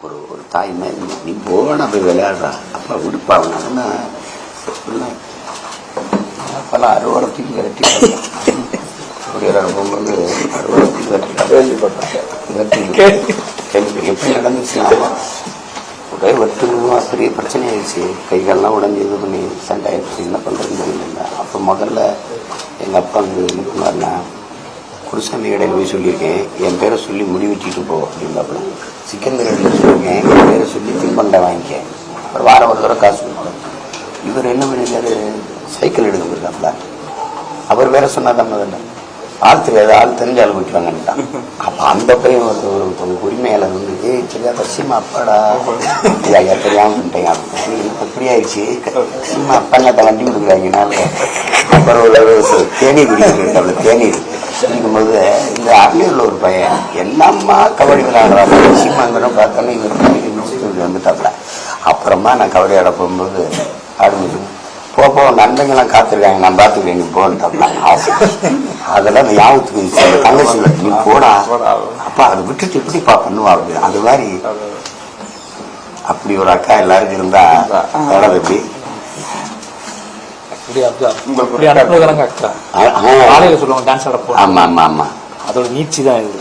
ஒரு ஒரு தாய் மாதிரி நீ போன போய் விளையாடுறா. அப்பா விடுப்பா அவனா. அப்பெல்லாம் அறுவடை தூக்கி விரட்டி குடியரசு போகும்போது அறுவடை தூக்கி விரட்டி எப்படி நடந்துச்சுன்னா ஒரே வெட்டுமா? பெரிய பிரச்சனை ஆயிடுச்சு கைகாலெல்லாம் உடஞ்சி இது பண்ணி சண்டை ஆயிடுச்சு. என்ன பண்ணுறதுன்னு தெரியல. அப்போ முதல்ல எங்கள் அப்பா வந்து என்ன பண்ணாருன்னா குருசாமி கடையில் போய் சொல்லியிருக்கேன் என் பேரை சொல்லி முடி வச்சுட்டு போ அப்படின்னாப்புல சிக்கன் கடையில் சொல்லியிருக்கேன் என் பேரை சொல்லி தின்பண்டை வாங்கிக்க. அப்புறம் வாரம் ஒரு தடவை காசு கொடுக்கணும் இவர் என்ன பண்ணியிருக்காரு? சைக்கிள் எடுக்க போயிருக்காப்புல. அவர் வேற சொன்னாதான் முதல்ல ஆள் தெரியாது ஆள் தெரிஞ்ச ஆள் விட்டுவாங்கன்ட்டான் அப்போ அந்த பையன் ஒரு ஒரு உரிமையாளர் வந்து ஏய் தெரியாத சீமா அப்பாடா. ஐயா தெரியாமட்டேன் அப்படி இப்படி ஆயிடுச்சு சீமா அப்பாங்க வண்டி கொடுக்குறாங்கனால அப்புறம் ஒரு ஒரு தேநீர் தேனீர் தேநீர். குடிக்கும்போது இந்த அரியூர்ல ஒரு பையன் எல்லாமா கபடி விளையாடுறாங்க சீமாங்கன்னு பார்த்தோன்னே இவர் வந்துட்டாப்ல. அப்புறமா நான் கபடி ஆட போகும்போது ஆரம்பிச்சு போ போ நண்பங்கெல்லாம் காத்திருக்காங்க நான் பார்த்துக்கிறேன் நீ போன்ட்டாப்ல அதெல்லாம் அந்த ஞாபகத்துக்கு வந்துச்சு. அந்த தங்கச்சி நீ போடா. அப்பா அதை விட்டுட்டு எப்படிப்பா பண்ணுவா அப்படின்னு அது மாதிரி. அப்படி ஒரு அக்கா எல்லாருக்கும் இருந்தா எவ்வளவு எப்படி? ஆ. காலையில சொல்லுவாங்க டான்ஸ் ஆட போறோம் ஆமா ஆமா ஆமா. அதோட நீச்சி தான் இது.